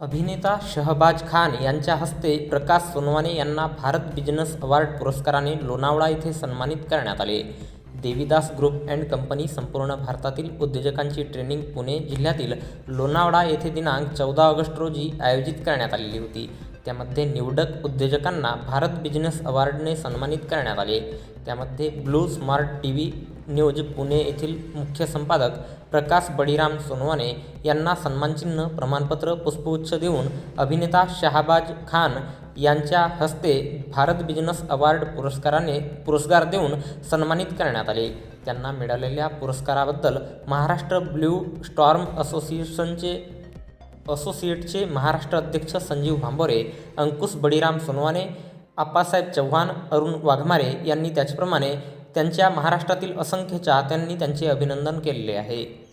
अभिनेता शहबाज खान यांच्या हस्ते प्रकाश सोनवाने यांना भारत बिझनेस अवॉर्ड पुरस्काराने लोणावळा येथे सन्मानित करण्यात आले. देवीदास ग्रुप अँड कंपनी संपूर्ण भारतातील उद्योजकांची ट्रेनिंग पुणे जिल्ह्यातील लोणावळा येथे दिनांक चौदा ऑगस्ट रोजी आयोजित करण्यात आलेली होती. त्यामध्ये निवडक उद्योजकांना भारत बिझनेस अवॉर्डने सन्मानित करण्यात आले. त्यामध्ये blue smart T V news Pune येथील मुख्य संपादक प्रकाश बळीराम सोनवाने यांना सन्मानचिन्ह प्रमाणपत्र पुष्पगुच्छ देऊन अभिनेता शहाबाज खान यांच्या हस्ते भारत बिझनेस अवॉर्ड पुरस्काराने पुरस्कार देऊन सन्मानित करण्यात आले. त्यांना मिळालेल्या पुरस्काराबद्दल महाराष्ट्र ब्ल्यू स्टॉर्म असोसिएशनचे असोसिएटचे महाराष्ट्र अध्यक्ष संजीव भांबोरे अंकुश बळीराम सोनवाने आप्पासाहेब चव्हाण अरुण वाघमारे यांनी त्याचप्रमाणे त्यांच्या महाराष्ट्रातील असंख्य चाहत्यांनी त्यांचे अभिनंदन केलेले आहे.